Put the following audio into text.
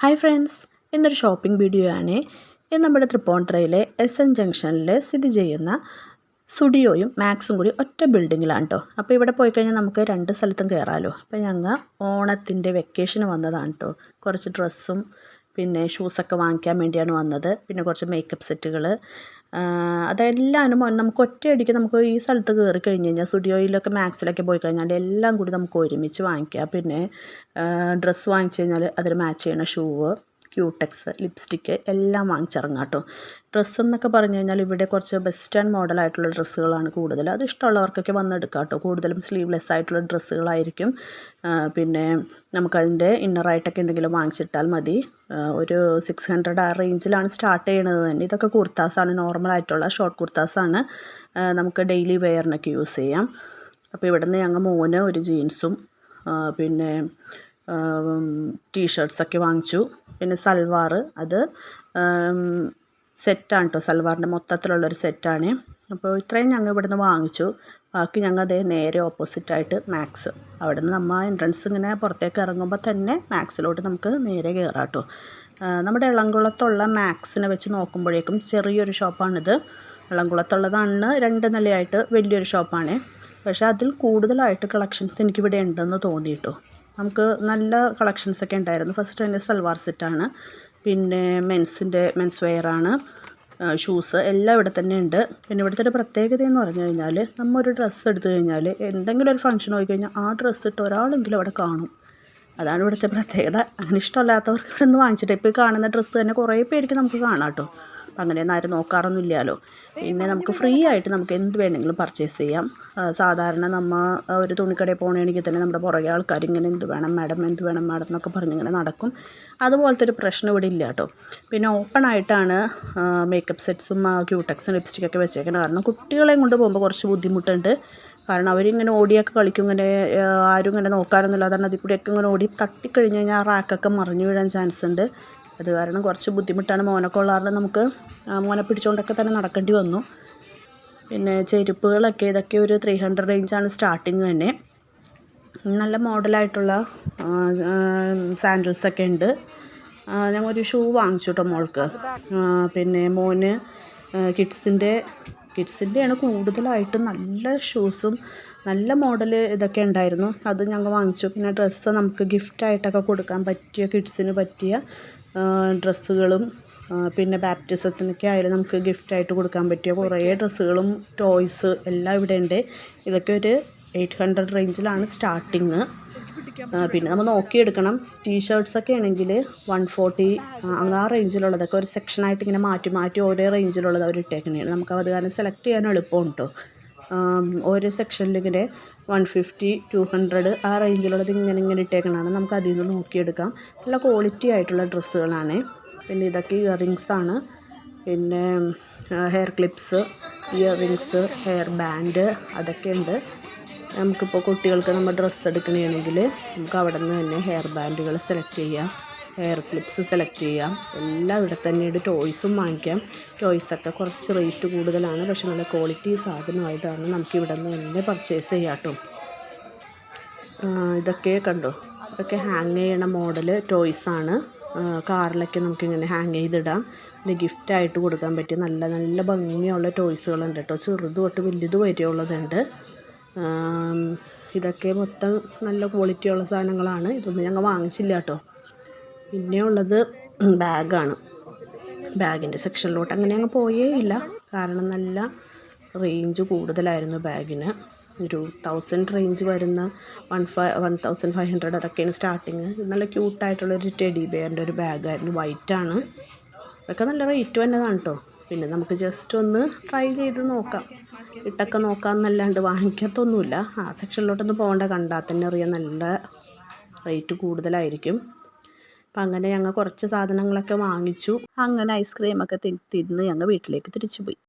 Hi friends ഇന്നൊരു shopping video ആണ് ഇത് നമ്മുടെ തൃപ്പൂണിത്തുറയിലെ എസ് എൻ ജംഗ്ഷനിൽ സ്ഥിതി ചെയ്യുന്ന സ്റ്റുഡിയോയും മാക്സും കൂടി ഒറ്റ ബിൽഡിങ്ങിലാണ് കേട്ടോ അപ്പോൾ ഇവിടെ പോയി കഴിഞ്ഞാൽ നമുക്ക് രണ്ട് സ്ഥലത്തും കയറാമല്ലോ അപ്പോൾ ഞങ്ങൾ ഓണത്തിന്റെ വെക്കേഷന് വന്നതാണ് കേട്ടോ കുറച്ച് ഡ്രസ്സും പിന്നെ ഷൂസൊക്കെ വാങ്ങിക്കാൻ വേണ്ടിയാണ് വന്നത്. പിന്നെ കുറച്ച് മേക്കപ്പ് സെറ്റുകൾ അതെല്ലാം നമുക്ക് ഒറ്റയടിക്ക് നമുക്ക് ഈ സ്ഥലത്ത് കയറി കഴിഞ്ഞ് കഴിഞ്ഞാൽ സ്റ്റുഡിയോയിലൊക്കെ മാക്സിലൊക്കെ പോയി കഴിഞ്ഞാൽ എല്ലാം കൂടി നമുക്ക് ഒരുമിച്ച് വാങ്ങിക്കാം. പിന്നെ ഡ്രസ്സ് വാങ്ങിച്ച് കഴിഞ്ഞാൽ അതിന് മാച്ച് ചെയ്യുന്ന ഷൂവ് ക്യൂടെക്സ് ലിപ്സ്റ്റിക്ക് എല്ലാം വാങ്ങിച്ചിറങ്ങാം കേട്ടോ. ഡ്രസ്സ് എന്നൊക്കെ പറഞ്ഞു കഴിഞ്ഞാൽ ഇവിടെ കുറച്ച് വെസ്റ്റേൺ മോഡലായിട്ടുള്ള ഡ്രസ്സുകളാണ് കൂടുതൽ. അത് ഇഷ്ടമുള്ളവർക്കൊക്കെ വന്നെടുക്കാം കേട്ടോ. കൂടുതലും സ്ലീവ്ലെസ് ആയിട്ടുള്ള ഡ്രസ്സുകളായിരിക്കും. പിന്നെ നമുക്കതിന്റെ ഇന്നറായിട്ടൊക്കെ എന്തെങ്കിലും വാങ്ങിച്ചിട്ടാൽ മതി. ഒരു സിക്സ് ഹൺഡ്രഡ് ആ റേഞ്ചിലാണ് സ്റ്റാർട്ട് ചെയ്യണത് തന്നെ. ഇതൊക്കെ കുർത്താസാണ് നോർമലായിട്ടുള്ള ഷോർട്ട് കുർത്താസാണ്. നമുക്ക് ഡെയിലി വെയറിനൊക്കെ യൂസ് ചെയ്യാം. അപ്പോൾ ഇവിടെ നിന്ന് ഞങ്ങൾ മോന് ഒരു ജീൻസും പിന്നെ ടീഷർട്ട്സൊക്കെ വാങ്ങിച്ചു. പിന്നെ സൽവാർ അത് സെറ്റാണ് കേട്ടോ സൽവാറിന്റെ മൊത്തത്തിലുള്ളൊരു സെറ്റാണ്. അപ്പോൾ ഇത്രയും ഞങ്ങൾ ഇവിടുന്ന് വാങ്ങിച്ചു. ബാക്കി ഞങ്ങൾ അതേ നേരെ ഓപ്പോസിറ്റായിട്ട് മാക്സ് അവിടെ നിന്ന് നമ്മൾ എൻട്രൻസ് ഇങ്ങനെ പുറത്തേക്ക് ഇറങ്ങുമ്പോൾ തന്നെ മാക്സിലോട്ട് നമുക്ക് നേരെ കയറാം കേട്ടോ നമ്മുടെ ഇളംകുളത്തുള്ള മാക്സിനെ വെച്ച് നോക്കുമ്പോഴേക്കും ചെറിയൊരു ഷോപ്പാണിത്. ഇളംകുളത്തുള്ളതാണ് രണ്ട് നിലയായിട്ട് വലിയൊരു ഷോപ്പാണ്. പക്ഷേ അതിൽ കൂടുതലായിട്ട് കളക്ഷൻസ് എനിക്കിവിടെ ഉണ്ടെന്ന് തോന്നിയിട്ടു. നമുക്ക് നല്ല കളക്ഷൻസൊക്കെ ഉണ്ടായിരുന്നു. ഫസ്റ്റ് തന്നെ സൽവാർ സെറ്റാണ് പിന്നെ മെൻസിന്റെ മെൻസ് വെയറാണ് ഷൂസ് എല്ലാം ഇവിടെ തന്നെ ഉണ്ട്. പിന്നെ ഇവിടുത്തെ ഒരു പ്രത്യേകത എന്ന് പറഞ്ഞു കഴിഞ്ഞാൽ നമ്മൾ ഒരു ഡ്രസ്സ് എടുത്തു കഴിഞ്ഞാൽ എന്തെങ്കിലും ഒരു ഫംഗ്ഷൻ പോയി കഴിഞ്ഞാൽ ആ ഡ്രസ്സ് ഇട്ട് ഒരാളെങ്കിലും അവിടെ കാണും. അതാണ് ഇവിടുത്തെ പ്രത്യേകത. അങ്ങനെ ഇഷ്ടമല്ലാത്തവർക്ക് ഇവിടെ നിന്ന് വാങ്ങിച്ചിട്ട് ഇപ്പോൾ കാണുന്ന ഡ്രസ്സ് തന്നെ കുറേ പേർക്ക് നമുക്ക് കാണാം കേട്ടോ. അപ്പം അങ്ങനെയൊന്നും ആരും നോക്കാറൊന്നും ഇല്ലല്ലോ പിന്നെ നമുക്ക് ഫ്രീ ആയിട്ട് നമുക്ക് എന്ത് വേണമെങ്കിലും പർച്ചേസ് ചെയ്യാം. സാധാരണ നമ്മൾ ഒരു തുണിക്കടയിൽ പോകണമെങ്കിൽ തന്നെ നമ്മുടെ പുറകെ ആൾക്കാർ ഇങ്ങനെ എന്ത് വേണം മാഡം എന്ത് വേണം മാഡം എന്നൊക്കെ പറഞ്ഞ് ഇങ്ങനെ നടക്കും. അതുപോലത്തെ ഒരു പ്രശ്നം ഇവിടെ ഇല്ല കേട്ടോ. പിന്നെ ഓപ്പൺ ആയിട്ടാണ് മേക്കപ്പ് സെറ്റ്സും ക്യൂടെക്സും ലിപ്സ്റ്റിക്കൊക്കെ വെച്ചേക്കുന്നത് കാരണം കുട്ടികളെയും കൊണ്ട് പോകുമ്പോൾ കുറച്ച് ബുദ്ധിമുട്ടുണ്ട്. കാരണം അവരിങ്ങനെ ഓടിയൊക്കെ കളിക്കും ഇങ്ങനെ ആരും ഇങ്ങനെ നോക്കാനൊന്നുമില്ല. കാരണം അതിൽ കൂടെയൊക്കെ ഇങ്ങനെ ഓടി തട്ടിക്കഴിഞ്ഞ് കഴിഞ്ഞാൽ ആ റാക്കൊക്കെ മറിഞ്ഞു വീഴാൻ ചാൻസ് ഉണ്ട്. അത് കാരണം കുറച്ച് ബുദ്ധിമുട്ടാണ് മോനൊക്കെ ഉള്ളവരുടെ നമുക്ക് മോനെ പിടിച്ചുകൊണ്ടൊക്കെ തന്നെ നടക്കേണ്ടി വന്നു. പിന്നെ ചെരുപ്പുകളൊക്കെ ഇതൊക്കെ ഒരു ത്രീ ഹൺഡ്രഡ് റേഞ്ചാണ് സ്റ്റാർട്ടിങ് തന്നെ. നല്ല മോഡലായിട്ടുള്ള സാൻഡിൽസൊക്കെ ഉണ്ട്. ഞങ്ങൾ ഒരു ഷൂ വാങ്ങിച്ചു കേട്ടോ മോൾക്ക്. പിന്നെ മോന് കിഡ്സിന്റെ കിഡ്സിന്റെയാണ് കൂടുതലായിട്ടും നല്ല ഷൂസും നല്ല മോഡൽ ഇതൊക്കെ ഉണ്ടായിരുന്നു. അത് ഞങ്ങൾ വാങ്ങിച്ചു. പിന്നെ ഡ്രസ്സ് നമുക്ക് ഗിഫ്റ്റായിട്ടൊക്കെ കൊടുക്കാൻ പറ്റിയ കിഡ്സിന് പറ്റിയ ഡ്രസ്സുകളും പിന്നെ ബാപ്റ്റിസത്തിനൊക്കെ ആയാലും നമുക്ക് ഗിഫ്റ്റായിട്ട് കൊടുക്കാൻ പറ്റിയ കുറേ ഡ്രസ്സുകളും ടോയ്സ് എല്ലാം ഇവിടെ ഉണ്ട് ഇതൊക്കെ ഒരു എയ്റ്റ് ഹൺഡ്രഡ് റേഞ്ചിലാണ് സ്റ്റാർട്ടിങ്. പിന്നെ നമ്മൾ നോക്കിയെടുക്കണം. ടീഷർട്ട്സൊക്കെ ആണെങ്കിൽ വൺ ഫോർട്ടി ആ റേഞ്ചിലുള്ളതൊക്കെ ഒരു സെക്ഷനായിട്ട് ഇങ്ങനെ മാറ്റി മാറ്റി ഓരോ റേഞ്ചിലുള്ളത് അവർ ഇട്ടേക്കണേണ് നമുക്ക് അത് കാരണം സെലക്ട് ചെയ്യാൻ എളുപ്പമാണ് കേട്ടോ ഓരോ സെക്ഷനിൽ ഇങ്ങനെ വൺ ഫിഫ്റ്റി ടു ഹൺഡ്രഡ് ആ റേഞ്ചിലുള്ളത് ഇങ്ങനെ ഇങ്ങനെ ഇട്ടേക്കണതാണ്. നമുക്ക് അതിൽ നിന്ന് നോക്കിയെടുക്കാം. നല്ല ക്വാളിറ്റി ആയിട്ടുള്ള ഡ്രസ്സുകളാണ്. പിന്നെ ഇതൊക്കെ ഇയർ ആണ്. പിന്നെ hair clips earrings hair band അതൊക്കെ ഉണ്ട്. നമുക്കിപ്പോൾ കുട്ടികൾക്ക് നമ്മൾ ഡ്രസ്സ് എടുക്കണമെങ്കിൽ നമുക്ക് അവിടെ നിന്ന് തന്നെ ഹെയർ ബാൻഡുകൾ സെലക്ട് ചെയ്യാം. ഹെയർ ക്ലിപ്സ് സെലക്ട് ചെയ്യാം. എല്ലാം ഇവിടെ തന്നെയുണ്ട് ടോയ്സും വാങ്ങിക്കാം. ടോയ്സൊക്കെ കുറച്ച് റേറ്റ് കൂടുതലാണ്. പക്ഷെ നല്ല ക്വാളിറ്റി സാധനമായതാണ് നമുക്ക് ഇവിടെ നിന്ന് തന്നെ പർച്ചേസ് ചെയ്യാം കേട്ടോ ഇതൊക്കെ കണ്ടോ? ഇതൊക്കെ ഹാങ് ചെയ്യണ മോഡൽ ടോയ്സാണ് കാറിലൊക്കെ നമുക്കിങ്ങനെ ഹാങ് ചെയ്തിടാം. പിന്നെ ഗിഫ്റ്റായിട്ട് കൊടുക്കാൻ പറ്റിയ നല്ല നല്ല ഭംഗിയുള്ള ടോയ്സുകളുണ്ട് കേട്ടോ ചെറുത് തൊട്ട് വലുത് വരെയുള്ളതുണ്ട്. ഇതൊക്കെ മൊത്തം നല്ല ക്വാളിറ്റിയുള്ള സാധനങ്ങളാണ്. ഇതൊന്നും ഞങ്ങൾ വാങ്ങിച്ചില്ല കേട്ടോ. പിന്നെ ഉള്ളത് ബാഗാണ്. ബാഗിന്റെ സെക്ഷനിലോട്ട് അങ്ങനെ അങ്ങ് പോയേ ഇല്ല. കാരണം നല്ല റേഞ്ച് കൂടുതലായിരുന്നു ബാഗിന്. ഒരു തൗസൻഡ് റേഞ്ച് വരുന്ന one five one thousand five hundred അതൊക്കെയാണ് സ്റ്റാർട്ടിങ് നല്ല ക്യൂട്ടായിട്ടുള്ളൊരു ടെഡി ബെയറിന്റെ ഒരു ബാഗായിരുന്നു വൈറ്റാണ് അതൊക്കെ നല്ല റേറ്റ് വന്നതാണ് കേട്ടോ. പിന്നെ നമുക്ക് ജസ്റ്റ് ഒന്ന് ട്രൈ ചെയ്ത് നോക്കാം. ഇട്ടൊക്കെ നോക്കാമെന്നല്ലാണ്ട് വാങ്ങിക്കത്തൊന്നുമില്ല. ആ സെക്ഷനിലോട്ടൊന്നും പോകേണ്ട. കണ്ടാൽ തന്നെ അറിയാം നല്ല റേറ്റ് കൂടുതലായിരിക്കും. അപ്പം അങ്ങനെ ഞങ്ങൾ കുറച്ച് സാധനങ്ങളൊക്കെ വാങ്ങിച്ചു. അങ്ങനെ ഐസ്ക്രീമൊക്കെ തിന്ന് ഞങ്ങൾ വീട്ടിലേക്ക് തിരിച്ചു പോയി